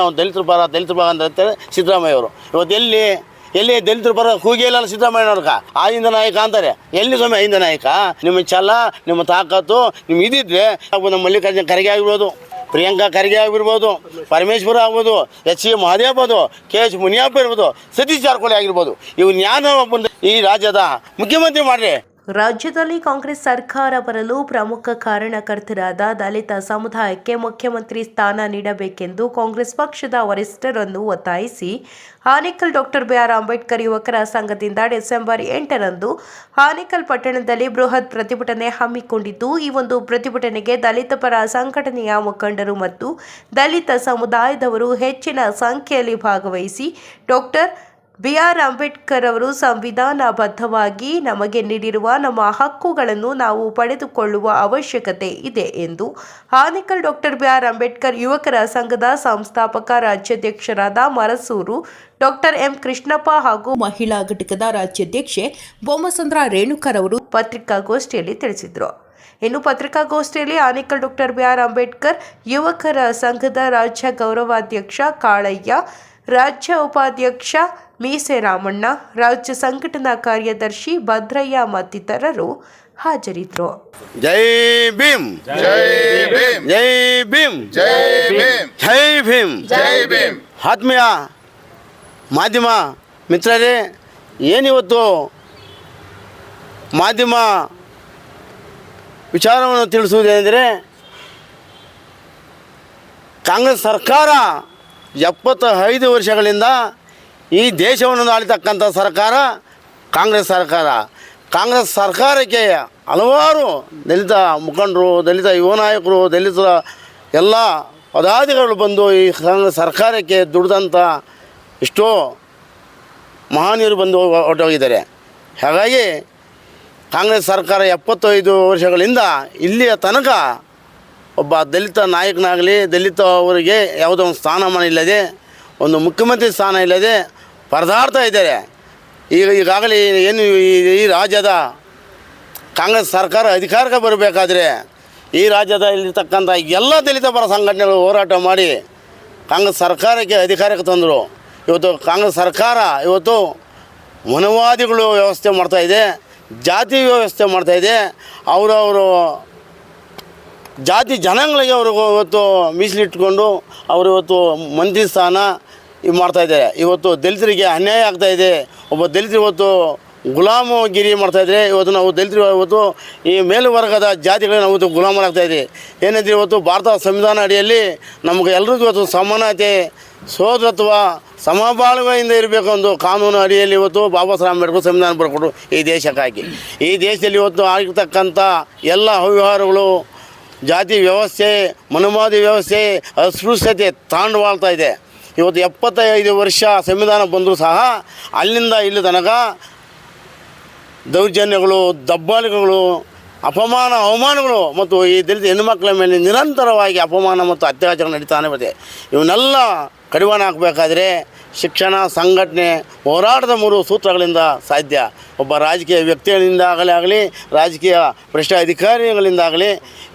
ನಾವು ದಲಿತರ ಬರ, ದಲಿತರ ಪರ ಅಂತ ಹೇಳ್ತಾರೆ ಸಿದ್ದರಾಮಯ್ಯ ಅವರು ಇವತ್ತು ಎಲ್ಲಿ ಎಲ್ಲಿ ದಲಿತರ ಪರ ಕೂಗಿಲ್ಲ ಸಿದ್ದರಾಮಯ್ಯನವ್ರಗ ಆಯಿಂದ ನಾಯಕ ಅಂತಾರೆ. ಎಲ್ಲಿ ಸ್ವಾಮಿ ಆಯಿಂದ ನಾಯಕ? ನಿಮ್ಮ ಛಲ, ನಿಮ್ಮ ತಾಕತ್ತು, ನಿಮ್ಮ ಇದಿದ್ರೆ ನಾವು ನಮ್ಮ ಮಲ್ಲಿಕಾರ್ಜುನ ಖರ್ಗೆ ಆಗಿರ್ಬೋದು, ಪ್ರಿಯಾಂಕಾ ಖರ್ಗೆ ಆಗಿರ್ಬೋದು, ಪರಮೇಶ್ವರ ಆಗ್ಬೋದು, ಎಚ್ ಸಿ ಆಗ್ಬೋದು, ಕೆ ಎಚ್ ಮುನಿಯಪ್ಪ ಇರ್ಬೋದು, ಸತೀಶ್ ಜಾರಕಿಹೊಳಿ ಆಗಿರ್ಬೋದು. ಇವು ಜ್ಞಾನ ಈ ರಾಜ್ಯದ ಮುಖ್ಯಮಂತ್ರಿ ಮಾಡ್ರಿ. ರಾಜ್ಯದಲ್ಲಿ ಕಾಂಗ್ರೆಸ್ ಸರ್ಕಾರ ಬರಲು ಪ್ರಮುಖ ಕಾರಣಕರ್ತರಾದ ದಲಿತ ಸಮುದಾಯಕ್ಕೆ ಮುಖ್ಯಮಂತ್ರಿ ಸ್ಥಾನ ನೀಡಬೇಕೆಂದು ಕಾಂಗ್ರೆಸ್ ಪಕ್ಷದ ವರಿಷ್ಠರನ್ನು ಒತ್ತಾಯಿಸಿ, ಹಾನಿಕಲ್ ಡಾಕ್ಟರ್ ಬಿಆರ್ ಅಂಬೇಡ್ಕರ್ ಯುವಕರ ಸಂಘದಿಂದ ಡಿಸೆಂಬರ್ ಎಂಟರಂದು ಹಾನಿಕಲ್ ಪಟ್ಟಣದಲ್ಲಿ ಬೃಹತ್ ಪ್ರತಿಭಟನೆ ಹಮ್ಮಿಕೊಂಡಿದ್ದು, ಈ ಒಂದು ಪ್ರತಿಭಟನೆಗೆ ದಲಿತ ಪರ ಸಂಘಟನೆಯ ಮುಖಂಡರು ಮತ್ತು ದಲಿತ ಸಮುದಾಯದವರು ಹೆಚ್ಚಿನ ಸಂಖ್ಯೆಯಲ್ಲಿ ಭಾಗವಹಿಸಿ ಡಾಕ್ಟರ್ ಬಿಆರ್ ಅಂಬೇಡ್ಕರ್ ಅವರು ಸಂವಿಧಾನಬದ್ಧವಾಗಿ ನಮಗೆ ನೀಡಿರುವ ನಮ್ಮ ಹಕ್ಕುಗಳನ್ನು ನಾವು ಪಡೆದುಕೊಳ್ಳುವ ಅವಶ್ಯಕತೆ ಇದೆ ಎಂದು ಹಾನಿಕಲ್ ಡಾಕ್ಟರ್ ಬಿ ಆರ್ ಅಂಬೇಡ್ಕರ್ ಯುವಕರ ಸಂಘದ ಸಂಸ್ಥಾಪಕ, ರಾಜ್ಯಾಧ್ಯಕ್ಷರಾದ ಮರಸೂರು ಡಾಕ್ಟರ್ ಎಂ. ಕೃಷ್ಣಪ್ಪ ಹಾಗೂ ಮಹಿಳಾ ಘಟಕದ ರಾಜ್ಯಾಧ್ಯಕ್ಷೆ ಬೊಮ್ಮಸಂದ್ರ ರೇಣುಕರ್ ಅವರು ಪತ್ರಿಕಾಗೋಷ್ಠಿಯಲ್ಲಿ ತಿಳಿಸಿದರು. ಇನ್ನು ಪತ್ರಿಕಾಗೋಷ್ಠಿಯಲ್ಲಿ Anekal doctor B R Ambedkar, ಯುವಕರ ಸಂಘದ ರಾಜ್ಯ ಗೌರವಾಧ್ಯಕ್ಷ ಕಾಳಯ್ಯ, ರಾಜ್ಯ ಉಪಾಧ್ಯಕ್ಷ ಮೀಸೆ ರಾಮಣ್ಣ ರಾಜ್ಯ ಸಂಘಟನಾ ಕಾರ್ಯದರ್ಶಿ ಭದ್ರಯ್ಯ ಮತ್ತಿತರರು ಹಾಜರಿದ್ದರು ಜೈ ಭೀಮ್. ಜೈ ಭೀಮ್. ಜೈ ಭೀಮ್. ಜೈ ಭೀಮ್. ಜೈ ಭೀಮ್. ಜೈ ಭೀಮ್. ಆತ್ಮೀಯ ಮಾಧ್ಯಮ ಮಿತ್ರರೇ ಏನಿವತ್ತು ಮಾಧ್ಯಮ ವಿಚಾರವನ್ನು ತಿಳಿಸುವುದೇನೆಂದರೆ ಕಾಂಗ್ರೆಸ್ ಸರ್ಕಾರ ಎಪ್ಪತ್ತ ಐದು ವರ್ಷಗಳಿಂದ ಈ ದೇಶವನ್ನು ಆಳಿತಕ್ಕಂಥ ಸರ್ಕಾರ, ಕಾಂಗ್ರೆಸ್ ಸರ್ಕಾರ. ಕಾಂಗ್ರೆಸ್ ಸರ್ಕಾರಕ್ಕೆ ಹಲವಾರು ದಲಿತ ಮುಖಂಡರು, ದಲಿತ ಯುವ ನಾಯಕರು ದಲಿತರ ಎಲ್ಲ ಪದಾಧಿಕಾರಿಗಳು ಬಂದು ಈ ಕಾಂಗ್ರೆಸ್ ಸರ್ಕಾರಕ್ಕೆ ದುಡಿದಂಥ ಎಷ್ಟೋ ಮಹಾನೀಯರು ಬಂದು ಹೊರಟೋಗಿದ್ದಾರೆ ಹಾಗಾಗಿ ಕಾಂಗ್ರೆಸ್ ಸರ್ಕಾರ ಎಪ್ಪತ್ತೈದು ವರ್ಷಗಳಿಂದ ಇಲ್ಲಿಯ ತನಕ ಒಬ್ಬ ದಲಿತ ನಾಯಕನಾಗಲಿ, ದಲಿತ ಅವರಿಗೆ ಯಾವುದೋ ಒಂದು ಸ್ಥಾನಮಾನ ಇಲ್ಲದೆ, ಒಂದು ಮುಖ್ಯಮಂತ್ರಿ ಸ್ಥಾನ ಇಲ್ಲದೆ ಪರದಾಡ್ತಾ ಇದ್ದಾರೆ. ಈಗ ಈಗಾಗಲೇ ಏನು ಈ- ರಾಜ್ಯದ ಕಾಂಗ್ರೆಸ್ ಸರ್ಕಾರ ಅಧಿಕಾರಕ್ಕೆ ಬರಬೇಕಾದ್ರೆ ಈ ರಾಜ್ಯದ ಇಲ್ಲಿರ್ತಕ್ಕಂಥ ಎಲ್ಲ ದಲಿತ ಪರ ಸಂಘಟನೆಗಳು ಹೋರಾಟ ಮಾಡಿ ಕಾಂಗ್ರೆಸ್ ಸರ್ಕಾರಕ್ಕೆ ಅಧಿಕಾರಕ್ಕೆ ತಂದರು. ಇವತ್ತು ಕಾಂಗ್ರೆಸ್ ಸರ್ಕಾರ ಇವತ್ತು ಮನುವಾದಿಗಳು ವ್ಯವಸ್ಥೆ ಮಾಡ್ತಾಯಿದೆ ಜಾತಿ ವ್ಯವಸ್ಥೆ ಮಾಡ್ತಾಯಿದೆ ಅವರವರು ಜಾತಿ ಜನಾಂಗಗಳಿಗೆ ಅವರು ಇವತ್ತು ಮೀಸಲಿಟ್ಕೊಂಡು ಅವರು ಇವತ್ತು ಮಂತ್ರಿ ಸ್ಥಾನ ಇದು ಮಾಡ್ತಾಯಿದ್ದಾರೆ ಇವತ್ತು ದಲಿತರಿಗೆ ಅನ್ಯಾಯ ಆಗ್ತಾಯಿದೆ ಒಬ್ಬ ದಲಿತರು ಇವತ್ತು ಗುಲಾಮಗಿರಿ ಮಾಡ್ತಾಯಿದ್ರೆ ಇವತ್ತು ನಾವು ದಲಿತರು ಇವತ್ತು ಈ ಮೇಲುವರ್ಗದ ಜಾತಿಗಳನ್ನ ನಾವು ಇವತ್ತು ಗುಲಾಮರಾಗ್ತಾಯಿದೆ ಏನಂದರೆ ಇವತ್ತು ಭಾರತ ಸಂವಿಧಾನ ಅಡಿಯಲ್ಲಿ ನಮಗೆ ಎಲ್ರಿಗೂ ಇವತ್ತು ಸಮಾನತೆ, ಸೋದರತ್ವ, ಸಮಬಾಳ್ವೆಯಿಂದ ಇರಬೇಕು ಒಂದು ಕಾನೂನು ಅಡಿಯಲ್ಲಿ ಇವತ್ತು ಬಾಬಾ ಸಾಹೇಬ್ ಅಂಬೇಡ್ಕರ್ ಸಂವಿಧಾನ ಬರ್ಕೊಟ್ಟು ಈ ದೇಶಕ್ಕಾಗಿ. ಈ ದೇಶದಲ್ಲಿ ಇವತ್ತು ಆಗಿರ್ತಕ್ಕಂಥ ಎಲ್ಲ ಅವ್ಯವಹಾರಗಳು, ಜಾತಿ ವ್ಯವಸ್ಥೆ ಮನುಮಾದಿ ವ್ಯವಸ್ಥೆ, ಅಸ್ಪೃಶ್ಯತೆ ತಾಂಡವಾಳ್ತಾ ಇದೆ. ಇವತ್ತು ಎಪ್ಪತ್ತೈದು ವರ್ಷ ಸಂವಿಧಾನ ಬಂದರೂ ಸಹ ಅಲ್ಲಿಂದ ಇಲ್ಲಿ ತನಕ ದೌರ್ಜನ್ಯಗಳು, ದಬ್ಬಾಳಿಕೆಗಳು, ಅಪಮಾನ, ಅವಮಾನಗಳು ಮತ್ತು ಈ ದಲಿತ ಹೆಣ್ಣುಮಕ್ಕಳ ಮೇಲೆ ನಿರಂತರವಾಗಿ ಅಪಮಾನ ಮತ್ತು ಅತ್ಯಾಚಾರ ನಡೀತಾನೆ ಬರುತ್ತೆ ಇವನ್ನೆಲ್ಲ ಕಡಿವಾಣ ಹಾಕಬೇಕಾದ್ರೆ ಶಿಕ್ಷಣ, ಸಂಘಟನೆ ಹೋರಾಟದ ಮೂರು ಸೂತ್ರಗಳಿಂದ ಸಾಧ್ಯ. ಒಬ್ಬ ರಾಜಕೀಯ ವ್ಯಕ್ತಿಗಳಿಂದ ಆಗಲಿ ಆಗಲಿ, ರಾಜಕೀಯ ಭ್ರಷ್ಟ ಅಧಿಕಾರಿಗಳಿಂದಾಗಲಿ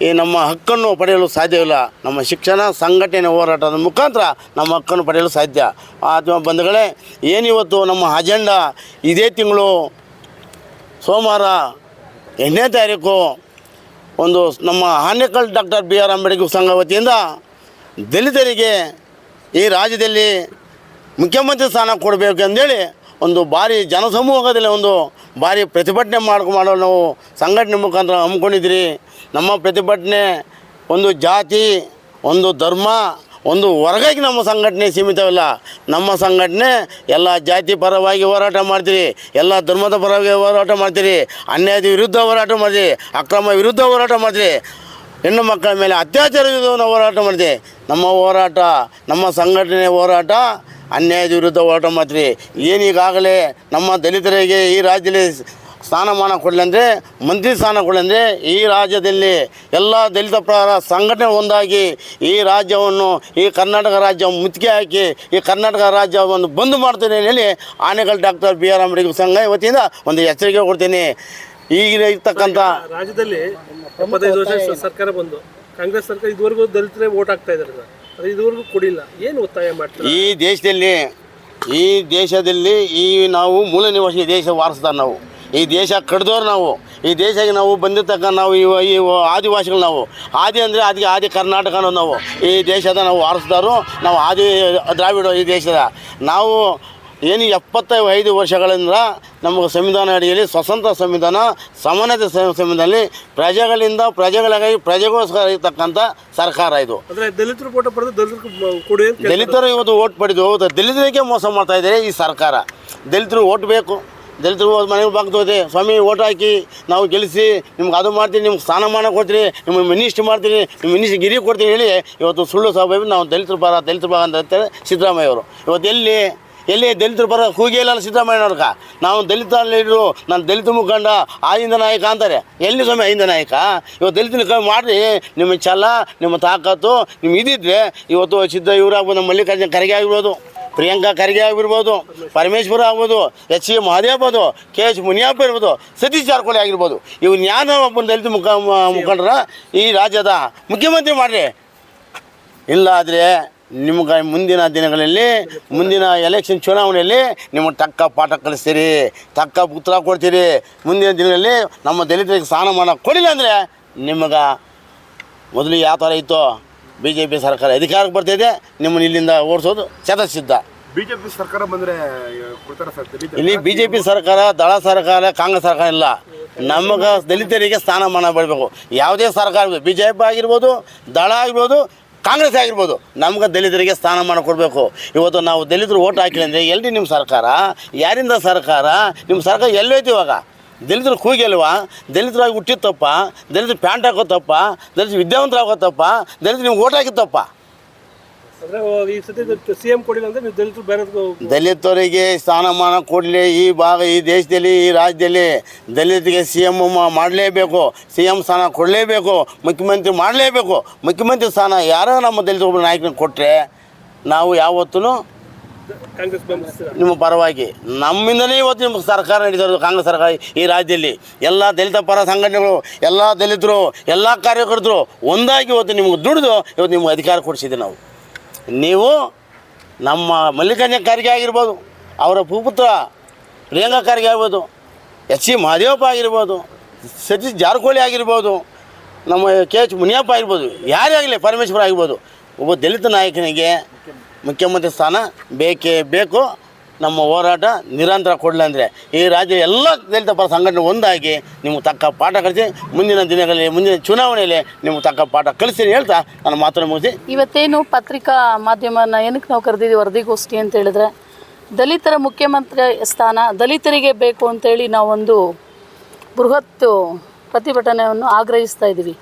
ಈ ನಮ್ಮ ಹಕ್ಕನ್ನು ಪಡೆಯಲು ಸಾಧ್ಯವಿಲ್ಲ. ನಮ್ಮ ಶಿಕ್ಷಣ, ಸಂಘಟನೆ ಹೋರಾಟದ ಮುಖಾಂತರ ನಮ್ಮ ಹಕ್ಕನ್ನು ಪಡೆಯಲು ಸಾಧ್ಯ. ಆತ್ಮ ಬಂಧುಗಳೇ ಏನಿವತ್ತು ನಮ್ಮ ಅಜೆಂಡಾ? ಇದೇ ತಿಂಗಳು ಸೋಮವಾರ ಎಂಟನೇ ತಾರೀಕು ಒಂದು ನಮ್ಮ Anekal doctor B R Ambedkar ಸಂಘ ವತಿಯಿಂದ ದಲಿತರಿಗೆ ಈ ರಾಜ್ಯದಲ್ಲಿ ಮುಖ್ಯಮಂತ್ರಿ ಸ್ಥಾನ ಕೊಡಬೇಕು ಅಂತೇಳಿ ಒಂದು ಭಾರಿ ಜನಸಮೂಹದಲ್ಲಿ ಒಂದು ಭಾರಿ ಪ್ರತಿಭಟನೆ ಮಾಡ್ಕೊ ಮಾಡಲು ನಾವು ಸಂಘಟನೆ ಮುಖಾಂತರ ಹಮ್ಮಿಕೊಂಡಿದ್ದೀರಿ. ನಮ್ಮ ಪ್ರತಿಭಟನೆ ಒಂದು ಜಾತಿ, ಒಂದು ಧರ್ಮ, ಒಂದು ವರ್ಗಕ್ಕೆ ನಮ್ಮ ಸಂಘಟನೆ ಸೀಮಿತವಿಲ್ಲ. ನಮ್ಮ ಸಂಘಟನೆ ಎಲ್ಲ ಜಾತಿ ಪರವಾಗಿ ಹೋರಾಟ ಮಾಡ್ತೀರಿ. ಎಲ್ಲ ಧರ್ಮದ ಪರವಾಗಿ ಹೋರಾಟ ಮಾಡ್ತೀರಿ. ಅನ್ಯಾಯದ ವಿರುದ್ಧ ಹೋರಾಟ ಮಾಡ್ತೀರಿ. ಅಕ್ರಮ ವಿರುದ್ಧ ಹೋರಾಟ ಮಾಡ್ತೀರಿ. ಹೆಣ್ಣು ಮಕ್ಕಳ ಮೇಲೆ ಅತ್ಯಾಚಾರ ವಿರುದ್ಧ ನಾವು ಹೋರಾಟ ಮಾಡಿದೆ ನಮ್ಮ ಹೋರಾಟ, ನಮ್ಮ ಸಂಘಟನೆ ಹೋರಾಟ, ಅನ್ಯಾಯದ ವಿರುದ್ಧ ಹೋರಾಟ ಮಾಡ್ತೀವಿ. ಏನೀಗಾಗಲೇ ನಮ್ಮ ದಲಿತರಿಗೆ ಈ ರಾಜ್ಯದಲ್ಲಿ ಸ್ಥಾನಮಾನ ಕೊಡಲಂದರೆ ಮಂತ್ರಿ ಸ್ಥಾನ ಕೊಡಲಂದರೆ ಈ ರಾಜ್ಯದಲ್ಲಿ ಎಲ್ಲ ದಲಿತ ಪ್ರಕಾರ ಸಂಘಟನೆ ಒಂದಾಗಿ ಈ ರಾಜ್ಯವನ್ನು, ಈ ಕರ್ನಾಟಕ ರಾಜ್ಯ ಮುತ್ತಿಗೆ ಹಾಕಿ, ಈ ಕರ್ನಾಟಕ ರಾಜ್ಯವನ್ನು ಬಂದ್ ಮಾಡ್ತೇನೆ ಹೇಳಿ Anekal doctor B R Ambedkar ಸಂಘ ವತಿಯಿಂದ ಒಂದು ಎಚ್ಚರಿಕೆ ಕೊಡ್ತೀನಿ. ಈಗಿನ ಇರ್ತಕ್ಕಂಥ ರಾಜ್ಯದಲ್ಲಿ ಎಪ್ಪತ್ತೈದು ವರ್ಷ ಸರ್ಕಾರ ಬಂದು ಕಾಂಗ್ರೆಸ್ ಸರ್ಕಾರ ಇದುವರೆಗೂ ದಲಿತರೇ ವೋಟ್ ಆಗ್ತಾ ಇದ್ದಾರೆ ಸರ್. ಅದು ಇದುವರೆಗೂ ಕೊಡಿಲ್ಲ. ಏನು ಒತ್ತಾಯ ಮಾಡ್ತಾರೆ? ಈ ದೇಶದಲ್ಲಿ ಈ ದೇಶದಲ್ಲಿ ಈ ನಾವು ಮೂಲ ನಿವಾಸಿ ದೇಶ ವಾರಸ್ದಾರ ನಾವು. ಈ ದೇಶ ಕಡ್ದವ್ರು ನಾವು. ಈ ದೇಶಕ್ಕೆ ನಾವು ಬಂದಿರ್ತಕ್ಕ ನಾವು ಇವ ಈ ಆದಿವಾಸಿಗಳು ನಾವು. ಆದಿ ಅಂದರೆ ಅದಕ್ಕೆ ಆದಿ ಕರ್ನಾಟಕ ನಾವು. ಈ ದೇಶದ ನಾವು ವಾರಸ್ದಾರು ನಾವು ಆದಿ ದ್ರಾವಿಡ ಈ ದೇಶದ. ನಾವು ಏನು ಎಪ್ಪತ್ತೈದು ಐದು ವರ್ಷಗಳಿಂದ ನಮಗೆ ಸಂವಿಧಾನ ಅಡಿಯಲ್ಲಿ ಸ್ವತಂತ್ರ ಸಂವಿಧಾನ ಸಮಾನತೆ ಸಂವಿಧಾನದಲ್ಲಿ ಪ್ರಜೆಗಳಿಂದ ಪ್ರಜೆಗಳಿಗಾಗಿ ಪ್ರಜೆಗೋಸ್ಕರ ಇರ್ತಕ್ಕಂಥ ಸರ್ಕಾರ ಇದು. ಅಂದ್ರೆ ದಲಿತರು ಪಡೆದು ದಲಿತರು. ದಲಿತರು ಇವತ್ತು ಓಟ್ ಪಡೆದು ದಲಿತರಿಗೆ ಮೋಸ ಮಾಡ್ತಾ ಇದ್ದಾರೆ ಈ ಸರ್ಕಾರ. ದಲಿತರು ಓಟ್ ಬೇಕು. ದಲಿತರು ಮನೆ ಮನೆಗೆ ಬಾಗ್ತೋದೆ ಸ್ವಾಮಿ ಓಟ್ ಹಾಕಿ ನಾವು ಗೆಲ್ಲಿಸಿ ನಿಮ್ಗೆ ಅದು ಮಾಡ್ತೀನಿ ನಿಮ್ಗೆ ಸ್ಥಾನಮಾನ ಕೊಡ್ತೀನಿ ನಿಮ್ಗೆ ಮಿನಿಸ್ಟ್ರಿ ಮಾಡ್ತೀನಿ ನಿಮ್ಮ ಮಿನಿಸ್ಟ್ರಿ ಗಿರಿ ಕೊಡ್ತೀನಿ ಹೇಳಿ ಇವತ್ತು ಸುಳ್ಳು ಸಭೆ ನಾವು ದಲಿತರು ಬಾರ ದಲಿತರು ಬರ ಅಂತ ಹೇಳ್ತಾರೆ ಸಿದ್ದರಾಮಯ್ಯ ಅವರು. ಇವತ್ತು ಎಲ್ಲಿ ಎಲ್ಲಿ ದಲಿತರು ಬರ ಕೂಗಿ ಇಲ್ಲ ಸಿದ್ದರಾಮಯ್ಯನವ್ರಕ ನಾವು ದಲಿತ ಲೀಡ್ರು, ನಾನು ದಲಿತ ಮುಖಂಡ, ಆಯಿಂದ ನಾಯಕ ಅಂತಾರೆ. ಎಲ್ಲಿ ಸ್ವಾಮಿ ಆಯಿಂದ ನಾಯಕ? ಇವತ್ತು ದಲಿತನ ಕಮ್ಮಿ ಮಾಡಿರಿ ನಿಮ್ಮ ಛಲ, ನಿಮ್ಮ ತಾಕತ್ತು ನಿಮ್ಮ ಇದಿದ್ರೆ ಇವತ್ತು ಸಿದ್ಧ ಇವರಾಗ್ಬೋದು, ನಮ್ಮ ಮಲ್ಲಿಕಾರ್ಜುನ ಖರ್ಗೆ ಆಗಿರ್ಬೋದು, ಪ್ರಿಯಾಂಕಾ ಖರ್ಗೆ ಆಗಿರ್ಬೋದು, ಪರಮೇಶ್ವರ ಆಗ್ಬೋದು, ಎಚ್ ಸಿ ಆಗ್ಬೋದು, ಕೆ ಎಚ್ ಮುನಿಯಪ್ಪ ಇರ್ಬೋದು ಸತೀಶ್ ಜಾರಕಿಹೊಳಿ ಆಗಿರ್ಬೋದು. ಇವು ಒಬ್ಬ ದಲಿತ ಮುಖ, ಮುಖಂಡ್ರ? ಈ ರಾಜ್ಯದ ಮುಖ್ಯಮಂತ್ರಿ ಮಾಡಿರಿ. ಇಲ್ಲ ಆದರೆ ನಿಮ್ಗೆ ಮುಂದಿನ ದಿನಗಳಲ್ಲಿ ಮುಂದಿನ ಎಲೆಕ್ಷನ್ ಚುನಾವಣೆಯಲ್ಲಿ ನಿಮಗೆ ತಕ್ಕ ಪಾಠ ಕಲಿಸ್ತೀರಿ ತಕ್ಕ ಉತ್ತರ ಕೊಡ್ತೀರಿ. ಮುಂದಿನ ದಿನಗಳಲ್ಲಿ ನಮ್ಮ ದಲಿತರಿಗೆ ಸ್ಥಾನಮಾನ ಕೊಡಿಲ್ಲ ಅಂದರೆ ನಿಮಗೆ ಮೊದಲು ಯಾವ ಥರ ಇತ್ತು ಬಿ ಜೆ ಪಿ ಸರ್ಕಾರ ಅಧಿಕಾರಕ್ಕೆ ಬರ್ತಿದೆ ನಿಮ್ಮನ್ನು ಇಲ್ಲಿಂದ ಓಡಿಸೋದು ಚತಸಿದ್ಧ ಬಿ ಜೆ ಪಿ ಸರ್ಕಾರ ಬಂದರೆ ಇಲ್ಲಿ ಬಿ ಜೆ ಪಿ ಸರ್ಕಾರ ದಳ ಸರ್ಕಾರ ಕಾಂಗ್ರೆಸ್ ಸರ್ಕಾರ ಇಲ್ಲ. ನಮಗೆ ದಲಿತರಿಗೆ ಸ್ಥಾನಮಾನ ಬರಬೇಕು ಯಾವುದೇ ಸರ್ಕಾರ ಬಿ ಜೆ ಪಿ ಆಗಿರ್ಬೋದು ದಳ ಆಗಿರ್ಬೋದು ಕಾಂಗ್ರೆಸ್ ಆಗಿರ್ಬೋದು, ನಮ್ಗೆ ದಲಿತರಿಗೆ ಸ್ಥಾನಮಾನ ಕೊಡಬೇಕು. ಇವತ್ತು ನಾವು ದಲಿತರು ಓಟ್ ಹಾಕಿಲ್ಲ ಅಂದರೆ ಎಲ್ಲಿ ನಿಮ್ಮ ಸರ್ಕಾರ? ಯಾರಿಂದ ಸರ್ಕಾರ? ನಿಮ್ಮ ಸರ್ಕಾರ ಎಲ್ಲೋಯ್ತು ಇವಾಗ? ದಲಿತರು ಕೂಗಿಲ್ವಾ? ದಲಿತರಾಗಿ ಹುಟ್ಟಿತ್ತಪ್ಪ ದಲಿತರು ಪ್ಯಾಂಟ್ ಹಾಕೋತಪ್ಪ ದಲಿತ ವಿದ್ಯಾವಂತರು ಆಗೋತ್ತಪ್ಪ ದಲಿತ ನಿಮ್ಗೆ ಓಟ್ ಹಾಕಿತ್ತಪ್ಪ ಅಂದ್ರೆ ಈ ಸತಿ ಸಿಎಂ ಕೊಡಿಲ್ಲ ಅಂದ್ರೆ ನೀವು ದಲಿತರು ಬೇರೆ ದಲಿತರಿಗೆ ಸ್ಥಾನಮಾನ ಕೊಡಲಿ ಈ ಭಾಗ ಈ ದೇಶದಲ್ಲಿ ಈ ರಾಜ್ಯದಲ್ಲಿ ದಲಿತರಿಗೆ ಸಿ ಎಂ ಮಾಡಲೇಬೇಕು ಸಿ ಎಂ ಸ್ಥಾನ ಕೊಡಲೇಬೇಕು ಮುಖ್ಯಮಂತ್ರಿ ಮಾಡಲೇಬೇಕು. ಮುಖ್ಯಮಂತ್ರಿ ಸ್ಥಾನ ಯಾರೋ ನಮ್ಮ ದಲಿತ ಒಬ್ಬ ನಾಯಕನಿಗೆ ಕೊಟ್ಟರೆ ನಾವು ಯಾವತ್ತೂ ಕಾಂಗ್ರೆಸ್ ನಿಮ್ಮ ಪರವಾಗಿ. ನಮ್ಮಿಂದಲೇ ಇವತ್ತು ನಿಮ್ಗೆ ಸರ್ಕಾರ ನಡೀತಾರೆ ಕಾಂಗ್ರೆಸ್ ಸರ್ಕಾರ ಈ ರಾಜ್ಯದಲ್ಲಿ. ಎಲ್ಲ ದಲಿತ ಪರ ಸಂಘಟನೆಗಳು ಎಲ್ಲ ದಲಿತರು ಎಲ್ಲ ಕಾರ್ಯಕರ್ತರು ಒಂದಾಗಿ ಇವತ್ತು ನಿಮ್ಗೆ ದುಡಿದು ಇವತ್ತು ನಿಮ್ಗೆ ಅಧಿಕಾರ ಕೊಡಿಸಿದ್ದೀವಿ ನಾವು. ನೀವು ನಮ್ಮ ಮಲ್ಲಿಕಾರ್ಜುನ ಖರ್ಗೆ ಆಗಿರ್ಬೋದು, ಅವರ ಭೂಪುತ್ರ ಪ್ರಿಯಾಂಕಾ ಖರ್ಗೆ ಆಗ್ಬೋದು ಎಚ್ ಸಿ ಮಹದೇವಪ್ಪ ಆಗಿರ್ಬೋದು, ಸತೀಶ್ ಜಾರಕಿಹೊಳಿ ಆಗಿರ್ಬೋದು, ನಮ್ಮ ಕೆ ಎಚ್ ಮುನಿಯಪ್ಪ ಆಗಿರ್ಬೋದು, ಯಾರೇ ಆಗಲಿ ಪರಮೇಶ್ವರ ಆಗಿರ್ಬೋದು, ಒಬ್ಬ ದಲಿತ ನಾಯಕನಿಗೆ ಮುಖ್ಯಮಂತ್ರಿ ಸ್ಥಾನ ಬೇಕೇ ಬೇಕು. ನಮ್ಮ ಹೋರಾಟ ನಿರಂತರ ಕೊಡಲಿ ಅಂದರೆ ಈ ರಾಜ್ಯ ಎಲ್ಲ ದಲಿತ ಪರ ಸಂಘಟನೆ ಒಂದಾಗಿ ನಿಮ್ಗೆ ತಕ್ಕ ಪಾಠ ಕಲಿಸಿ, ಮುಂದಿನ ದಿನಗಳಲ್ಲಿ, ಮುಂದಿನ ಚುನಾವಣೆಯಲ್ಲಿ ನಿಮ್ಗೆ ತಕ್ಕ ಪಾಠ ಕಲಿಸಿ ಹೇಳ್ತಾ ನಾನು ಮಾತನ್ನು ಮುಗಿಸಿ. ಇವತ್ತೇನು ಪತ್ರಿಕಾ ಮಾಧ್ಯಮನ ಏನಕ್ಕೆ ನಾವು ಕರೆದಿದ್ದೀವಿ? ವರದಿಗೋಷ್ಠಿ ಅಂತ ಹೇಳಿದ್ರೆ, ದಲಿತರ ಮುಖ್ಯಮಂತ್ರಿ ಸ್ಥಾನ, ದಲಿತರಿಗೆ ಬೇಕು ಅಂತೇಳಿ ನಾವೊಂದು ಬೃಹತ್ ಪ್ರತಿಭಟನೆಯನ್ನು ಆಗ್ರಹಿಸ್ತಾ ಇದ್ದೀವಿ.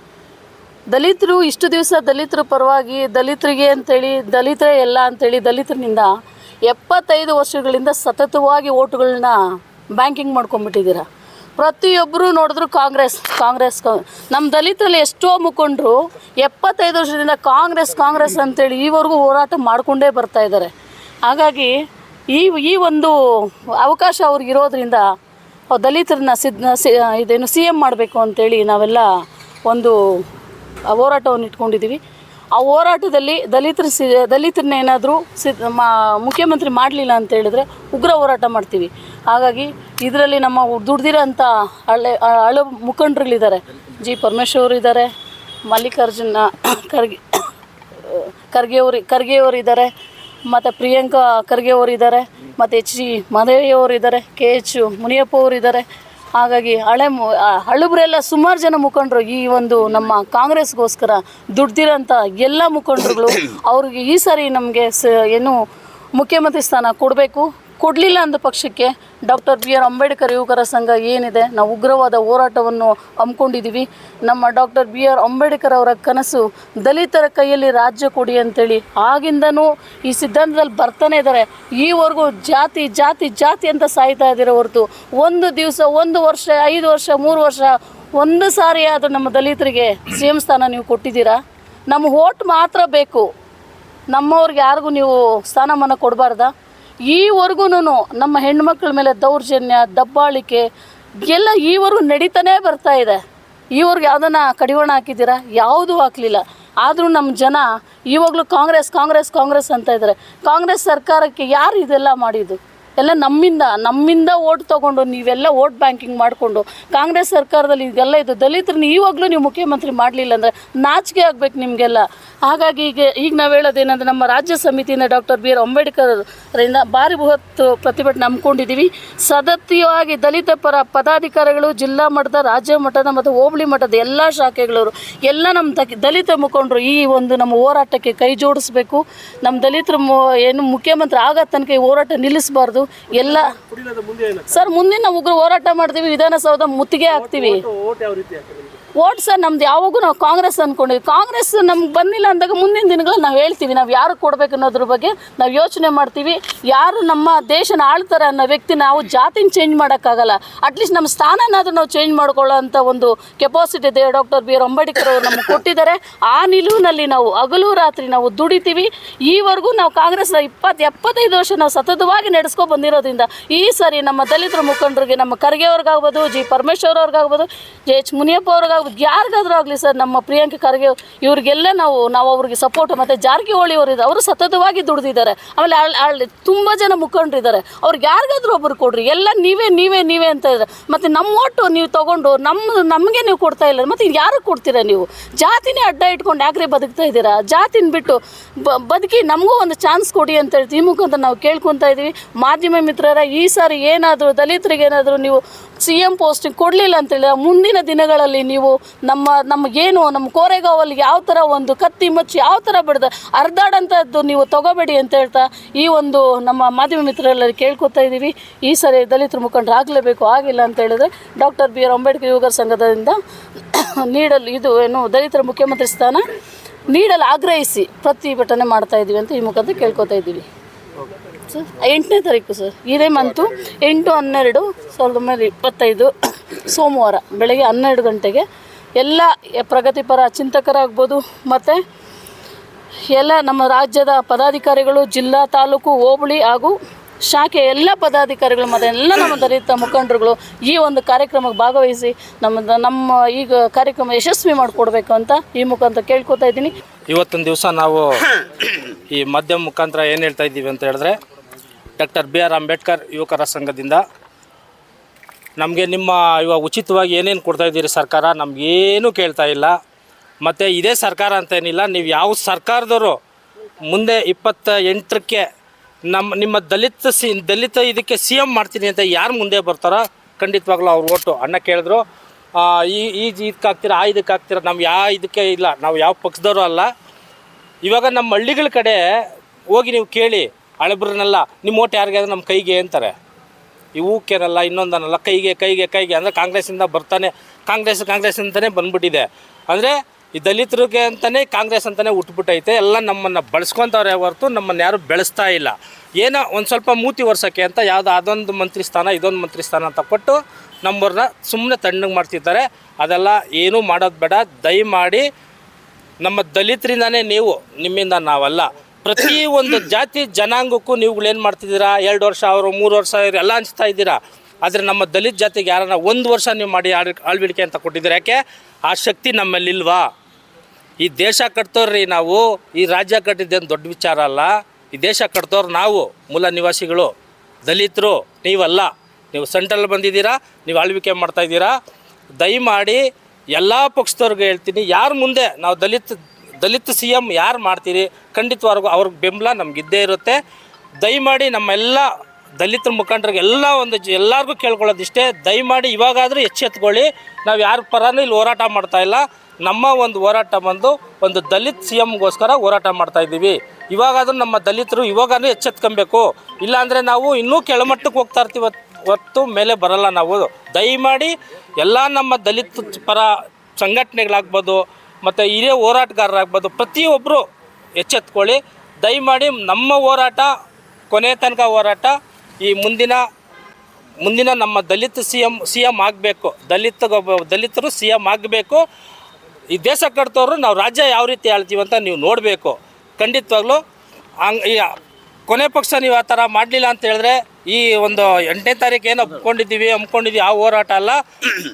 ದಲಿತರು ಇಷ್ಟು ದಿವಸ ದಲಿತರ ಪರವಾಗಿ, ದಲಿತರಿಗೆ ಅಂತೇಳಿ ದಲಿತರೇ ಎಲ್ಲ ಅಂತೇಳಿ ದಲಿತರಿನಿಂದ ಎಪ್ಪತ್ತೈದು ವರ್ಷಗಳಿಂದ ಸತತವಾಗಿ ಓಟುಗಳನ್ನ ಬ್ಯಾಂಕಿಂಗ್ ಮಾಡ್ಕೊಂಡ್ಬಿಟ್ಟಿದ್ದೀರ? ಪ್ರತಿಯೊಬ್ಬರು ನೋಡಿದ್ರು ಕಾಂಗ್ರೆಸ್ ಕಾಂಗ್ರೆಸ್ ನಮ್ಮ ದಲಿತರಲ್ಲಿ ಎಷ್ಟೋ ಮುಖಂಡರು ಎಪ್ಪತ್ತೈದು ವರ್ಷದಿಂದ ಕಾಂಗ್ರೆಸ್ ಕಾಂಗ್ರೆಸ್ ಅಂತೇಳಿ ಈವರೆಗೂ ಹೋರಾಟ ಮಾಡಿಕೊಂಡೇ ಬರ್ತಾ ಇದ್ದಾರೆ. ಹಾಗಾಗಿ ಈ ಈ ಒಂದು ಅವಕಾಶ ಅವ್ರಿಗೆ ಇರೋದ್ರಿಂದ ದಲಿತರನ್ನ ಸಿದ್ ಸಿ ಇದೇನು ಸಿ ಎಂ ಮಾಡಬೇಕು ಅಂತೇಳಿ ನಾವೆಲ್ಲ ಒಂದು ಹೋರಾಟವನ್ನು ಇಟ್ಕೊಂಡಿದ್ದೀವಿ ಆ ಹೋರಾಟದಲ್ಲಿ ದಲಿತರ ಸಿ, ದಲಿತರನ್ನ ಏನಾದರೂ ಸಿ, ಮಾ, ಮುಖ್ಯಮಂತ್ರಿ ಮಾಡಲಿಲ್ಲ ಅಂತ ಹೇಳಿದ್ರೆ ಉಗ್ರ ಹೋರಾಟ ಮಾಡ್ತೀವಿ. ಹಾಗಾಗಿ ಇದರಲ್ಲಿ ನಮ್ಮ ದುಡ್ದಿರೋಂಥ ಹಳೆ ಹಳೆ ಮುಖಂಡರುಗಳಿದ್ದಾರೆ ಜಿ ಪರಮೇಶ್ವರ್ ಇದ್ದಾರೆ, ಮಲ್ಲಿಕಾರ್ಜುನ ಖರ್ಗೆ ಖರ್ಗೆ ಖರ್ಗೆಯವರು ಖರ್ಗೆ ಇದ್ದಾರೆ, ಮತ್ತು ಪ್ರಿಯಾಂಕಾ ಖರ್ಗೆ ಅವರು ಇದ್ದಾರೆ, ಮತ್ತು ಎಚ್ ಜಿ ಮಹದೇವಿಯವರು ಇದ್ದಾರೆ, ಕೆ ಎಚ್ ಮುನಿಯಪ್ಪ ಅವರು ಇದ್ದಾರೆ. ಹಾಗಾಗಿ ಹಳೆ ಹಳಬ್ರೆಲ್ಲ ಸುಮಾರು ಜನ ಮುಖಂಡರು ಈ ಒಂದು ನಮ್ಮ ಕಾಂಗ್ರೆಸ್ಗೋಸ್ಕರ ದುಡ್ದಿರೋಂಥ ಎಲ್ಲ ಮುಖಂಡರುಗಳು, ಅವ್ರಿಗೆ ಈ ಸಾರಿ ನಮಗೆ ಸ ಏನು ಮುಖ್ಯಮಂತ್ರಿ ಸ್ಥಾನ ಕೊಡಬೇಕು. ಕೊಡಲಿಲ್ಲ ಅಂದ ಪಕ್ಷಕ್ಕೆ ಡಾಕ್ಟರ್ ಬಿ ಆರ್ ಅಂಬೇಡ್ಕರ್ ಯುವಕರ ಸಂಘ ಏನಿದೆ? ನಾವು ಉಗ್ರವಾದ ಹೋರಾಟವನ್ನು ಹಮ್ಮಿಕೊಂಡಿದ್ದೀವಿ. ನಮ್ಮ ಡಾಕ್ಟರ್ ಬಿ ಆರ್ ಅಂಬೇಡ್ಕರ್ ಅವರ ಕನಸು ದಲಿತರ ಕೈಯಲ್ಲಿ ರಾಜ್ಯ ಕೊಡಿ ಅಂತೇಳಿ ಆಗಿಂದನೂ ಈ ಸಿದ್ಧಾಂತದಲ್ಲಿ ಬರ್ತಾನೆ ಇದ್ದಾರೆ. ಈವರೆಗೂ ಜಾತಿ ಜಾತಿ ಜಾತಿ ಅಂತ ಸಾಯ್ತಾ ಇದ್ದೀರ ಹೊರತು ಒಂದು ದಿವಸ, ಒಂದು ವರ್ಷ, ಐದು ವರ್ಷ, ಮೂರು ವರ್ಷ, ಒಂದು ಸಾರಿ ಆದರೂ ನಮ್ಮ ದಲಿತರಿಗೆ ಸಿ ಎಂ ಸ್ಥಾನ ನೀವು ಕೊಟ್ಟಿದ್ದೀರಾ? ನಮ್ಮ ಓಟ್ ಮಾತ್ರ ಬೇಕು. ನಮ್ಮವ್ರಿಗೆ ಯಾರಿಗೂ ನೀವು ಸ್ಥಾನಮಾನ ಕೊಡಬಾರ್ದ? ಈವರೆಗೂ ನಮ್ಮ ಹೆಣ್ಮಕ್ಳ ಮೇಲೆ ದೌರ್ಜನ್ಯ, ದಬ್ಬಾಳಿಕೆ ಎಲ್ಲ ಈವರೆಗೂ ನಡೀತಾನೇ ಬರ್ತಾ ಇದೆ. ಈವರೆಗೂ ಯಾವುದನ್ನು ಕಡಿವಾಣ ಹಾಕಿದ್ದೀರಾ? ಯಾವುದೂ ಹಾಕಲಿಲ್ಲ. ಆದರೂ ನಮ್ಮ ಜನ ಇವಾಗಲೂ ಕಾಂಗ್ರೆಸ್ ಕಾಂಗ್ರೆಸ್ ಕಾಂಗ್ರೆಸ್ ಅಂತ ಇದ್ದಾರೆ. ಕಾಂಗ್ರೆಸ್ ಸರ್ಕಾರಕ್ಕೆ ಯಾರು ಇದೆಲ್ಲ ಮಾಡಿದ್ದು? ಎಲ್ಲ ನಮ್ಮಿಂದ ನಮ್ಮಿಂದ ಓಟ್ ತೊಗೊಂಡು ನೀವೆಲ್ಲ ಓಟ್ ಬ್ಯಾಂಕಿಂಗ್ ಮಾಡಿಕೊಂಡು ಕಾಂಗ್ರೆಸ್ ಸರ್ಕಾರದಲ್ಲಿ ಇದೆಲ್ಲ ಇದು ದಲಿತರನ್ನ ಇವಾಗಲೂ ನೀವು ಮುಖ್ಯಮಂತ್ರಿ ಮಾಡಲಿಲ್ಲ ಅಂದರೆ ನಾಚಿಕೆ ಆಗಬೇಕು ನಿಮಗೆಲ್ಲ. ಹಾಗಾಗಿ ಈಗ ಈಗ ನಾವು ಹೇಳೋದೇನಂದ್ರೆ ನಮ್ಮ ರಾಜ್ಯ ಸಮಿತಿಯಿಂದ ಡಾಕ್ಟರ್ ಬಿ ಆರ್ ಅಂಬೇಡ್ಕರ್ ಅವರಿಂದ ಭಾರಿ ಬೃಹತ್ ಪ್ರತಿಭಟನೆ ಹಮ್ಮಿಕೊಂಡಿದ್ದೀವಿ ಸದಸ್ಯವಾಗಿ ದಲಿತ ಪರ ಪದಾಧಿಕಾರಿಗಳು ಜಿಲ್ಲಾ ಮಟ್ಟದ ರಾಜ್ಯ ಮಟ್ಟದ ಮತ್ತು ಹೋಬಳಿ ಮಟ್ಟದ ಎಲ್ಲ ಶಾಖೆಗಳವರು ಎಲ್ಲ ನಮ್ಮ ದಲಿತ ಮುಖಂಡರು ಈ ಒಂದು ನಮ್ಮ ಹೋರಾಟಕ್ಕೆ ಕೈ ಜೋಡಿಸ್ಬೇಕು. ನಮ್ಮ ದಲಿತರು ಏನು ಮುಖ್ಯಮಂತ್ರಿ ಆಗೋ ತನಕ ಈ ಹೋರಾಟ ನಿಲ್ಲಿಸಬಾರ್ದು. ಎಲ್ಲ ಸರ್ ಮುಂದಿನ ಉಗ್ರ ಹೋರಾಟ ಮಾಡ್ತೀವಿ ವಿಧಾನಸೌಧ ಮುತ್ತಿಗೆ ಹಾಕ್ತೀವಿ. ಓಟ್ ಸರ್ ನಮ್ದು ಯಾವಾಗೂ ನಾವು ಕಾಂಗ್ರೆಸ್ ಅಂದ್ಕೊಂಡಿದ್ವಿ ಕಾಂಗ್ರೆಸ್ ನಮ್ಗೆ ಬಂದಿಲ್ಲ ಅಂದಾಗ ಮುಂದಿನ ದಿನಗಳಲ್ಲಿ ನಾವು ಹೇಳ್ತೀವಿ, ನಾವು ಯಾರು ಕೊಡ್ಬೇಕು ಅನ್ನೋದ್ರ ಬಗ್ಗೆ ನಾವು ಯೋಚನೆ ಮಾಡ್ತೀವಿ. ಯಾರು ನಮ್ಮ ದೇಶನ ಆಳ್ತಾರೆ ಅನ್ನೋ ವ್ಯಕ್ತಿ ನಾವು ಜಾತಿನ ಚೇಂಜ್ ಮಾಡೋಕ್ಕಾಗಲ್ಲ. ಅಟ್ಲೀಸ್ಟ್ ನಮ್ಮ ಸ್ಥಾನನಾದರೂ ನಾವು ಚೇಂಜ್ ಮಾಡ್ಕೊಳ್ಳೋ ಅಂಥ ಒಂದು ಕೆಪಾಸಿಟಿ ಇದೆ ಡಾಕ್ಟರ್ ಬಿ ಆರ್ ಅಂಬೇಡ್ಕರ್ ಅವರು ನಮಗೆ ಕೊಟ್ಟಿದ್ದಾರೆ. ಆ ನಿಲುವಿನಲ್ಲಿ ನಾವು ಹಗಲು ರಾತ್ರಿ ನಾವು ದುಡಿತೀವಿ. ಈವರೆಗೂ ನಾವು ಕಾಂಗ್ರೆಸ್ನ ಇಪ್ಪತ್ತು ಎಪ್ಪತ್ತೈದು ವರ್ಷ ನಾವು ಸತತವಾಗಿ ನಡೆಸ್ಕೊ ಬಂದಿರೋದ್ರಿಂದ ಈ ಸರಿ ನಮ್ಮ ದಲಿತರ ಮುಖಂಡರಿಗೆ, ನಮ್ಮ ಖರ್ಗೆ ಅವ್ರಿಗಾಗ್ಬೋದು, ಜಿ ಪರಮೇಶ್ವರ್ ಅವ್ರಿಗಾಗ್ಬೋದು, ಜೆ ಎಚ್ ಮುನಿಯಪ್ಪ ಅವ್ರಿಗಾಗ್ಬೋದು ಯಾರಿಗಾದ್ರೂ ಆಗಲಿ ಸರ್, ನಮ್ಮ ಪ್ರಿಯಾಂಕ ಖರ್ಗೆ ಇವರಿಗೆಲ್ಲ ನಾವು ನಾವು ಅವ್ರಿಗೆ ಸಪೋರ್ಟ್ ಮತ್ತು ಜಾರಕಿಹೊಳಿ ಅವರು ಇದ್ದಾರೆ ಅವರು ಸತತವಾಗಿ ದುಡಿದಿದ್ದಾರೆ. ಆಮೇಲೆ ಅಳ್ಳಿ ತುಂಬ ಜನ ಮುಖಂಡ್ರಿದ್ದಾರೆ. ಅವ್ರಿಗೆ ಯಾರಿಗಾದ್ರೂ ಒಬ್ಬರು ಕೊಡ್ರಿ. ಎಲ್ಲ ನೀವೇ ನೀವೇ ನೀವೇ ಅಂತ ಇದ್ದಾರೆ ಮತ್ತು ನಮ್ಮ ಒಟ್ಟು ನೀವು ತೊಗೊಂಡು ನಮ್ಮ, ನಮಗೆ ನೀವು ಕೊಡ್ತಾ ಇಲ್ಲ. ಮತ್ತು ಯಾರಿಗೆ ಕೊಡ್ತೀರಾ ನೀವು? ಜಾತಿನೇ ಅಡ್ಡ ಇಟ್ಕೊಂಡು ಯಾಕ್ರೆ ಬದುಕ್ತಾ ಇದ್ದೀರಾ? ಜಾತಿನ ಬಿಟ್ಟು ಬದುಕಿ ನಮಗೂ ಒಂದು ಚಾನ್ಸ್ ಕೊಡಿ ಅಂತ ಹೇಳ್ತೀವಿ. ಈ ಮುಖಾಂತರ ನಾವು ಕೇಳ್ಕೊತಾ ಇದ್ದೀವಿ. ಮಾಧ್ಯಮ ಮಿತ್ರರ, ಈ ಸಾರಿ ಏನಾದರೂ, ದಲಿತರಿಗೆ ಏನಾದರೂ ನೀವು ಸಿ ಎಂ ಪೋಸ್ಟಿಂಗ್ ಕೊಡಲಿಲ್ಲ ಅಂತೇಳಿ ಮುಂದಿನ ದಿನಗಳಲ್ಲಿ ನೀವು ನಮ್ಮ ನಮಗೇನು ನಮ್ಮ ಕೋರೆಗಾವಲ್ಲಿ ಯಾವ ಥರ ಒಂದು ಕತ್ತಿ ಮುಚ್ಚಿ ಯಾವ ಥರ ಬಿಡ್ದ ಅರ್ಧಾಡಂಥದ್ದು ನೀವು ತಗೋಬೇಡಿ ಅಂತ ಹೇಳ್ತಾ ಈ ಒಂದು ನಮ್ಮ ಮಾಧ್ಯಮ ಮಿತ್ರರೆಲ್ಲರೂ ಕೇಳ್ಕೊತಾ ಇದ್ದೀವಿ. ಈ ಸರಿ ದಲಿತರ ಮುಖಂಡರು ಆಗಲೇಬೇಕು, ಆಗಿಲ್ಲ ಅಂತ ಹೇಳಿದ್ರೆ ಡಾಕ್ಟರ್ ಬಿ ಆರ್ ಅಂಬೇಡ್ಕರ್ ಯುವಕರ ಸಂಘದಿಂದ ನೀಡಲು ಇದು ಏನು ದಲಿತರ ಮುಖ್ಯಮಂತ್ರಿ ಸ್ಥಾನ ನೀಡಲು ಆಗ್ರಹಿಸಿ ಪ್ರತಿಭಟನೆ ಮಾಡ್ತಾ ಇದ್ದೀವಿ ಅಂತ ಈ ಮುಖಾಂತರ ಕೇಳ್ಕೊತಾ ಇದ್ದೀವಿ. ಸರ್? ಎಂಟನೇ ತಾರೀಕು ಸರ್. ಇದೇ ಮಂತು ಎಂಟು ಹನ್ನೆರಡು ಸಾವಿರದ ಒಂಬೈನೂರ ಇಪ್ಪತ್ತೈದು ಸೋಮವಾರ ಬೆಳಗ್ಗೆ ಹನ್ನೆರಡು ಗಂಟೆಗೆ ಎಲ್ಲ ಪ್ರಗತಿಪರ ಚಿಂತಕರಾಗ್ಬೋದು. ಮತ್ತು ಎಲ್ಲ ನಮ್ಮ ರಾಜ್ಯದ ಪದಾಧಿಕಾರಿಗಳು, ಜಿಲ್ಲಾ, ತಾಲೂಕು, ಹೋಬಳಿ ಹಾಗೂ ಶಾಖೆ ಎಲ್ಲ ಪದಾಧಿಕಾರಿಗಳು ಮತ್ತು ಎಲ್ಲ ನಮ್ಮ ದಲಿತ ಮುಖಂಡರುಗಳು ಈ ಒಂದು ಕಾರ್ಯಕ್ರಮಕ್ಕೆ ಭಾಗವಹಿಸಿ ನಮ್ಮ ನಮ್ಮ ಈಗ ಕಾರ್ಯಕ್ರಮ ಯಶಸ್ವಿ ಮಾಡಿಕೊಡ್ಬೇಕು ಅಂತ ಈ ಮುಖಾಂತರ ಕೇಳ್ಕೊತಾ ಇದ್ದೀನಿ. ಇವತ್ತೊಂದು ದಿವಸ ನಾವು ಈ ಮಧ್ಯಮ ಮುಖಾಂತರ ಏನು ಹೇಳ್ತಾ ಇದ್ದೀವಿ ಅಂತ ಹೇಳಿದ್ರೆ ಡಾಕ್ಟರ್ ಬಿ ಆರ್ ಅಂಬೇಡ್ಕರ್ ಯುವಕರ ಸಂಘದಿಂದ. ನಮಗೆ ನಿಮ್ಮ ಇವಾಗ ಉಚಿತವಾಗಿ ಏನೇನು ಕೊಡ್ತಾ ಇದ್ದೀರಿ ಸರ್ಕಾರ? ನಮಗೇನು ಕೇಳ್ತಾ ಇಲ್ಲ. ಮತ್ತು ಇದೇ ಸರ್ಕಾರ ಅಂತ ಏನಿಲ್ಲ, ನೀವು ಯಾವ ಸರ್ಕಾರದವರು ಮುಂದೆ ಇಪ್ಪತ್ತ ಎಂಟಕ್ಕೆ ನಮ್ಮ ನಿಮ್ಮ ದಲಿತ ಸಿ, ದಲಿತ ಇದಕ್ಕೆ ಸಿ ಎಂ ಮಾಡ್ತೀನಿ ಅಂತ ಯಾರು ಮುಂದೆ ಬರ್ತಾರೋ ಖಂಡಿತವಾಗ್ಲೂ ಅವ್ರು ಓಟು. ಅಣ್ಣ ಕೇಳಿದ್ರು ಈ ಈ ಇದಕ್ಕೆ ಹಾಕ್ತೀರಾ ಆ ಇದಕ್ಕೆ ಹಾಕ್ತೀರಾ ನಾವು ಯಾವ ಇದಕ್ಕೆ ಇಲ್ಲ, ನಾವು ಯಾವ ಪಕ್ಷದವರು ಅಲ್ಲ. ಇವಾಗ ನಮ್ಮ ಹಳ್ಳಿಗಳ ಕಡೆ ಹೋಗಿ ನೀವು ಕೇಳಿ ಹಳಬ್ರನ್ನೆಲ್ಲ ನಿಮ್ಮ ಓಟ್ ಯಾರಿಗೆ ನಮ್ಮ ಕೈಗೆ ಅಂತಾರೆ. ಈ ಹೂಕೇನಲ್ಲ ಇನ್ನೊಂದನ್ನಲ್ಲ ಕೈಗೆ ಕೈಗೆ ಕೈಗೆ ಅಂದರೆ ಕಾಂಗ್ರೆಸ್ಸಿಂದ ಬರ್ತಾನೆ, ಕಾಂಗ್ರೆಸ್ ಕಾಂಗ್ರೆಸ್ ಅಂತಲೇ ಬಂದ್ಬಿಟ್ಟಿದೆ. ಅಂದರೆ ಈ ದಲಿತರಿಗೆ ಅಂತಲೇ ಕಾಂಗ್ರೆಸ್ ಅಂತಲೇ ಹುಟ್ಬಿಟ್ಟೈತೆ ಎಲ್ಲ ನಮ್ಮನ್ನು ಬಳಸ್ಕೊತವ್ರೆ ಹೊರತು ನಮ್ಮನ್ನು ಯಾರು ಬೆಳೆಸ್ತಾ ಇಲ್ಲ. ಏನೋ ಒಂದು ಸ್ವಲ್ಪ ಮೂತಿ ವರ್ಷಕ್ಕೆ ಅಂತ ಯಾವುದೋ ಅದೊಂದು ಮಂತ್ರಿ ಸ್ಥಾನ, ಇದೊಂದು ಮಂತ್ರಿ ಸ್ಥಾನ ಅಂತ ಕೊಟ್ಟು ನಮ್ಮವ್ರನ್ನ ಸುಮ್ಮನೆ ತಣ್ಣಗೆ ಮಾಡ್ತಿದ್ದಾರೆ. ಅದೆಲ್ಲ ಏನೂ ಮಾಡೋದು ಬೇಡ. ದಯಮಾಡಿ ನಮ್ಮ ದಲಿತರಿಂದನೇ ನೀವು, ನಿಮ್ಮಿಂದ ನಾವಲ್ಲ. ಪ್ರತಿ ಒಂದು ಜಾತಿ ಜನಾಂಗಕ್ಕೂ ನೀವುಗಳೇನು ಮಾಡ್ತಿದ್ದೀರಾ? ಎರಡು ವರ್ಷ ಅವರು, ಮೂರು ವರ್ಷ ಅವರು ಎಲ್ಲ ಹಂಚ್ತಾ ಇದ್ದೀರಾ? ಆದರೆ ನಮ್ಮ ದಲಿತ ಜಾತಿಗೆ ಯಾರನ್ನ ಒಂದು ವರ್ಷ ನೀವು ಮಾಡಿ ಆಳ್ ಆಳ್ವಿಕೆ ಅಂತ ಕೊಟ್ಟಿದ್ದೀರಾ? ಯಾಕೆ? ಆ ಶಕ್ತಿ ನಮ್ಮಲ್ಲಿಲ್ವಾ ಈ ದೇಶ ಕಟ್ತೋರ್ರಿ ನಾವು, ಈ ರಾಜ್ಯ ಕಟ್ಟಿದ್ದೇನು ದೊಡ್ಡ ವಿಚಾರ ಅಲ್ಲ. ಈ ದೇಶ ಕಟ್ತೋರು ನಾವು, ಮೂಲ ನಿವಾಸಿಗಳು, ದಲಿತರು, ನೀವಲ್ಲ. ನೀವು ಸೆಂಟ್ರಲ್ ಬಂದಿದ್ದೀರಾ, ನೀವು ಆಳ್ವಿಕೆ ಮಾಡ್ತಾ ಇದ್ದೀರಾ. ದಯಮಾಡಿ ಎಲ್ಲ ಪಕ್ಷದವ್ರಿಗೆ ಹೇಳ್ತೀನಿ, ಯಾರು ಮುಂದೆ? ನಾವು ದಲಿತ ದಲಿತ ಸಿ ಎಂ ಯಾರು ಮಾಡ್ತೀರಿ? ಖಂಡಿತವಾಗೂ ಅವ್ರಿಗೆ ಬೆಂಬಲ ನಮಗಿದ್ದೇ ಇರುತ್ತೆ. ದಯಮಾಡಿ ನಮ್ಮೆಲ್ಲ ದಲಿತ ಮುಖಂಡರಿಗೆ ಎಲ್ಲ ಒಂದು ಎಲ್ಲರಿಗೂ ಕೇಳ್ಕೊಳ್ಳೋದಿಷ್ಟೇ. ದಯಮಾಡಿ ಇವಾಗಾದರೂ ಎಚ್ಚೆತ್ಕೊಳ್ಳಿ ನಾವು ಯಾರ ಪರನೂ ಇಲ್ಲಿ ಹೋರಾಟ ಮಾಡ್ತಾ ಇಲ್ಲ. ನಮ್ಮ ಒಂದು ಹೋರಾಟ ಬಂದು ಒಂದು ದಲಿತ್ ಸಿ ಎಮ್ಗೋಸ್ಕರ ಹೋರಾಟ ಮಾಡ್ತಾ ಇದ್ದೀವಿ. ಇವಾಗಾದರೂ ನಮ್ಮ ದಲಿತರು ಇವಾಗಾದ್ರೂ ಎಚ್ಚೆತ್ಕೊಬೇಕು ಇಲ್ಲಾಂದರೆ ನಾವು ಇನ್ನೂ ಕೆಳಮಟ್ಟಕ್ಕೆ ಹೋಗ್ತಾ ಇರ್ತೀವಿ ಹೊತ್- ಹೊತ್ತು ಮೇಲೆ ಬರಲ್ಲ ನಾವು. ದಯಮಾಡಿ ಎಲ್ಲ ನಮ್ಮ ದಲಿತ ಪರ ಸಂಘಟನೆಗಳಾಗ್ಬೋದು ಮತ್ತು ಹಿರಿಯ ಹೋರಾಟಗಾರರಾಗ್ಬೋದು ಪ್ರತಿಯೊಬ್ಬರು ಎಚ್ಚೆತ್ಕೊಳ್ಳಿ. ದಯಮಾಡಿ ನಮ್ಮ ಹೋರಾಟ, ಕೊನೆ ತನಕ ಹೋರಾಟ, ಈ ಮುಂದಿನ ಮುಂದಿನ ನಮ್ಮ Dalit C M C M ಆಗಬೇಕು. ದಲಿತ ದಲಿತರು ಸಿ ಎಂ ಆಗಬೇಕು. ಈ ದೇಶ ಕಟ್ತವ್ರು ನಾವು ರಾಜ್ಯ ಯಾವ ರೀತಿ ಆಳ್ತೀವಿ ಅಂತ ನೀವು ನೋಡಬೇಕು. ಖಂಡಿತವಾಗ್ಲೂ, ಹಂಗೆ ಕೊನೆ ಪಕ್ಷ ನೀವು ಆ ಥರ ಮಾಡಲಿಲ್ಲ ಅಂತ ಹೇಳಿದ್ರೆ ಈ ಒಂದು ಎಂಟನೇ ತಾರೀಕು ಏನು ಹಮ್ಮಿಕೊಂಡಿದ್ದೀವಿ ಹಮ್ಮಿಕೊಂಡಿದ್ದೀವಿ, ಆ ಹೋರಾಟ ಅಲ್ಲ.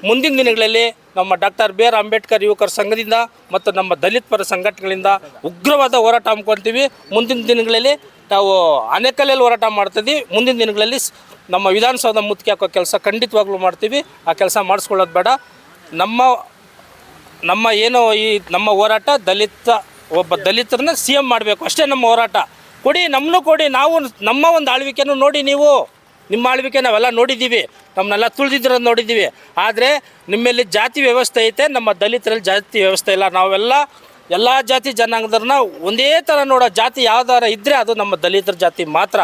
ಮುಂದಿನ ದಿನಗಳಲ್ಲಿ ನಮ್ಮ ಡಾಕ್ಟರ್ ಬಿ ಆರ್ ಅಂಬೇಡ್ಕರ್ ಯುವಕರ ಸಂಘದಿಂದ ಮತ್ತು ನಮ್ಮ ದಲಿತ ಪರ ಸಂಘಟನೆಗಳಿಂದ ಉಗ್ರವಾದ ಹೋರಾಟ ಹಮ್ಮಿಕೊಳ್ತೀವಿ ಮುಂದಿನ ದಿನಗಳಲ್ಲಿ ನಾವು ಆನೆಕಲ್ಲಲ್ಲಿ ಹೋರಾಟ ಮಾಡ್ತಿದ್ವಿ ಮುಂದಿನ ದಿನಗಳಲ್ಲಿ ನಮ್ಮ ವಿಧಾನಸೌಧ ಮುತ್ತಿಗೆ ಹಾಕೋ ಕೆಲಸ ಖಂಡಿತವಾಗ್ಲೂ ಮಾಡ್ತೀವಿ. ಆ ಕೆಲಸ ಮಾಡಿಸ್ಕೊಳ್ಳೋದು ಬೇಡ. ನಮ್ಮ ನಮ್ಮ ಏನು ಈ ನಮ್ಮ ಹೋರಾಟ ದಲಿತ, ಒಬ್ಬ ದಲಿತರನ್ನ ಸಿ ಎಂ ಮಾಡಬೇಕು. ಅಷ್ಟೇ ನಮ್ಮ ಹೋರಾಟ. ಕೊಡಿ ನಮ್ಮನ್ನು ಕೊಡಿ, ನಾವು ನಮ್ಮ ಒಂದು ಆಳ್ವಿಕೆನೂ ನೋಡಿ ನೀವು, ನಿಮ್ಮ ಆಳ್ವಿಕೆ ನಾವೆಲ್ಲ ನೋಡಿದ್ದೀವಿ ನಮ್ಮನ್ನೆಲ್ಲ ತುಳಿದಿದ್ರೋದು ನೋಡಿದ್ದೀವಿ. ಆದರೆ ನಿಮ್ಮಲ್ಲಿ ಜಾತಿ ವ್ಯವಸ್ಥೆ ಐತೆ, ನಮ್ಮ ದಲಿತರಲ್ಲಿ ಜಾತಿ ವ್ಯವಸ್ಥೆ ಇಲ್ಲ. ನಾವೆಲ್ಲ ಎಲ್ಲ ಜಾತಿ ಜನಾಂಗದವ್ರನ್ನ ಒಂದೇ ಥರ ನೋಡೋ ಜಾತಿ ಯಾವ್ದಾರ ಇದ್ದರೆ ಅದು ನಮ್ಮ ದಲಿತರ ಜಾತಿ ಮಾತ್ರ.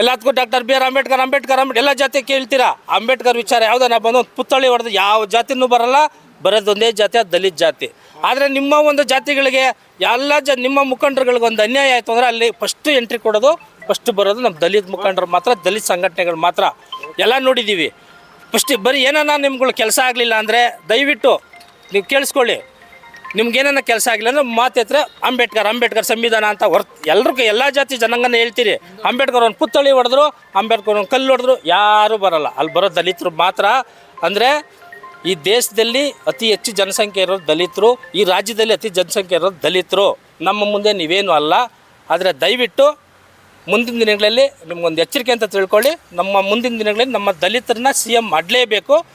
ಎಲ್ಲದಕ್ಕೂ doctor B R Ambedkar Ambedkar Ambedkar, ಎಲ್ಲ ಜಾತಿ ಕೇಳ್ತೀರಾ? ಅಂಬೇಡ್ಕರ್ ವಿಚಾರ ಯಾವುದನ್ನ ಬಂದು ಒಂದು ಪುತ್ಥಳಿ ಹೊಡೆದು ಯಾವ ಜಾತಿನೂ ಬರಲ್ಲ, ಬರೋದೊಂದೇ ಜಾತಿ ದಲಿತ ಜಾತಿ. ಆದರೆ ನಿಮ್ಮ ಒಂದು ಜಾತಿಗಳಿಗೆ ಎಲ್ಲ ಜ ನಿಮ್ಮ ಮುಖಂಡರುಗಳಿಗೆ ಒಂದು ಅನ್ಯಾಯ ಆಯಿತು ಅಂದರೆ ಅಲ್ಲಿ ಫಸ್ಟ್ ಎಂಟ್ರಿ ಕೊಡೋದು ಫಸ್ಟ್ ಬರೋದು ನಮ್ಮ ದಲಿತ ಮುಖಂಡರು ಮಾತ್ರ, ದಲಿತ ಸಂಘಟನೆಗಳು ಮಾತ್ರ. ಎಲ್ಲ ನೋಡಿದ್ದೀವಿ ಫಸ್ಟ್ ಬರೀ ಏನಾನ ನಿಮ್ಗಳು ಕೆಲಸ ಆಗಲಿಲ್ಲ ಅಂದರೆ ದಯವಿಟ್ಟು ನೀವು ಕೇಳಿಸ್ಕೊಳ್ಳಿ. ನಿಮ್ಗೇನ ಕೆಲಸ ಆಗಿಲ್ಲ ಅಂದ್ರೆ ಮಾತು ಅಂಬೇಡ್ಕರ್ ಅಂಬೇಡ್ಕರ್ ಸಂವಿಧಾನ ಅಂತ ಹೊರ್ತು ಎಲ್ರಿಗೂ ಎಲ್ಲ ಜಾತಿ ಜನಾಂಗನ ಹೇಳ್ತೀರಿ. ಅಂಬೇಡ್ಕರ್ ಒಂದು ಪುತ್ಥಳಿ ಹೊಡೆದ್ರು, ಅಂಬೇಡ್ಕರ್ ಒಂದು ಕಲ್ಲು ಹೊಡೆದ್ರು, ಯಾರೂ ಬರಲ್ಲ. ಅಲ್ಲಿ ಬರೋ ದಲಿತರು ಮಾತ್ರ ಅಂದರೆ ಈ ದೇಶದಲ್ಲಿ ಅತಿ ಹೆಚ್ಚು ಜನಸಂಖ್ಯೆ ಇರೋದು ದಲಿತರು, ಈ ರಾಜ್ಯದಲ್ಲಿ ಅತಿ ಜನಸಂಖ್ಯೆ ಇರೋದು ದಲಿತರು. ನಮ್ಮ ಮುಂದೆ ನೀವೇನು ಅಲ್ಲ. ಆದರೆ ದಯವಿಟ್ಟು ಮುಂದಿನ ದಿನಗಳಲ್ಲಿ ನಿಮ್ಗೊಂದು ಎಚ್ಚರಿಕೆ ಅಂತ ತಿಳ್ಕೊಳ್ಳಿ. ನಮ್ಮ ಮುಂದಿನ ದಿನಗಳಲ್ಲಿ ನಮ್ಮ ದಲಿತರನ್ನ ಸಿ ಎಂ ಮಾಡಲೇಬೇಕು.